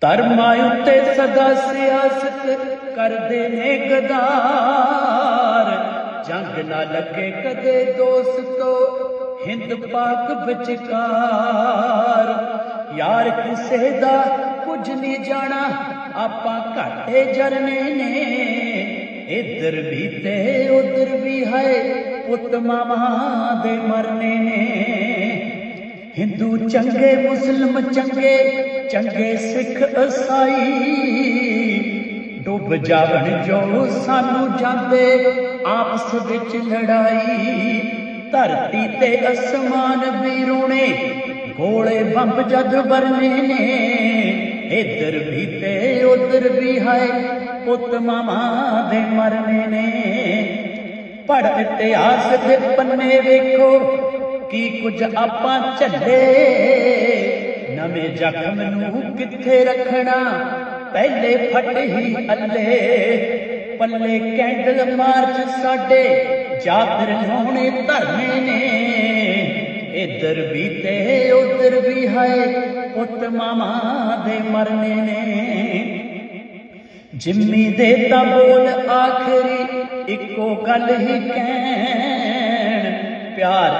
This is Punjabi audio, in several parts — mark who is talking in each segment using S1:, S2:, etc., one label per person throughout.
S1: ਧਰਮਾਂ ਉੱਤੇ ਸਦਾ ਸਿਆਸਤ ਕਰਦੇ ਨੇ ਗਦਾਰ। ਜੰਗ ਨਾ ਲੱਗੇ ਕਦੇ ਦੋਸਤੋ ਹਿੰਦ ਪਾਕ ਵਿਚਕਾਰ। ਯਾਰ ਕਿਸੇ ਦਾ ਕੁਝ ਨਹੀਂ ਜਾਣਾ, ਆਪਾਂ ਘਾਟੇ ਜਰਨੇ ਨੇ। ਇੱਧਰ ਵੀ ਤੇ ਉਧਰ ਵੀ ਹੈ, ਪੁੱਤ ਮਾਮਾ ਦੇ ਮਰਨੇ ਨੇ। ਹਿੰਦੂ ਚੰਗੇ, ਮੁਸਲਮ ਚੰਗੇ ਚੰਗੇ ਸਿੱਖ ਈਸਾਈ ਡੁੱਬ ਜਾਵਣ ਜੋ ਸਾਨੂੰ ਜਾਂਦੇ, ਆਪਸ ਵਿੱਚ ਲੜਾਈ। ਧਰਤੀ ਤੇ ਅਸਮਾਨ ਵੀ ਰੋਣੇ ਗੋਲੇ ਬੰਬ ਜਦ ਵਰਨੇ ਨੇ। ਇੱਧਰ ਵੀ ਤੇ ਉਧਰ ਵੀ ਹੈ ਪੁੱਤ ਮਾਮਾ ਦੇ ਮਰਨੇ ਨੇ। ਪੜ ਇਤਿਹਾਸ ਦੇ ਪੰਨੇ ਵੇਖੋ ਕੀ ਕੁਝ ਆਪਾਂ ਝੱਲੇ? ਨਵੇਂ ਜ਼ਖਮ ਨੂੰ ਕਿੱਥੇ ਰੱਖਣਾ? ਪਹਿਲੇ ਫਟ ਹੀ ਅੱਲੇ। ਪੱਲੇ ਕੈਂਡਲ ਮਾਰਚ ਸਾਡੇ ਜਾਤਰ ਲਾਉਣੇ ਧਰਨੇ ਨੇ। ਇੱਧਰ ਵੀ ਤੇ ਉਧਰ ਵੀ ਹੈ ਪੁੱਤ ਮਾਮਾ ਦੇ ਮਰਨੇ ਨੇ। ਜਿੰਮੀ ਦੇ ਤਾਂ ਬੋਲ ਆਖਰੀ, ਇੱਕੋ ਗੱਲ ਹੀ ਕਹਿਣ। ਪਿਆਰ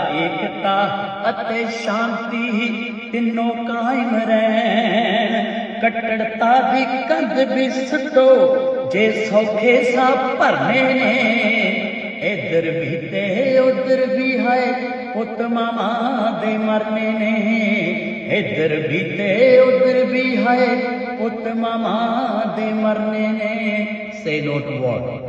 S1: ਏਕਤਾ ਅਤੇ ਸ਼ਾਂਤੀ ਤਿੰਨੋਂ ਕਾਇਮ ਰਹਿਣ। ਕੱਟੜਤਾ ਦੀ ਕੰਧ ਵੀ ਸੁੱਟੋ, ਜੇ ਸੌਖੇ ਸਾ ਭਰਨੇ ਨੇ। ਇੱਧਰ ਵੀ ਤੇ ਉਧਰ ਵੀ ਹੈ ਪੁੱਤ ਮਾਮਾ ਦੇ ਮਰਨੇ ਨੇ। ਇਧਰ ਵੀ ਤੇ ਉਧਰ ਵੀ ਹੈ ਪੁੱਤ ਮਾਮਾ ਦੇ ਮਰਨੇ ਨੇ। ਸੇ ਨੋਟ ਵਾਟ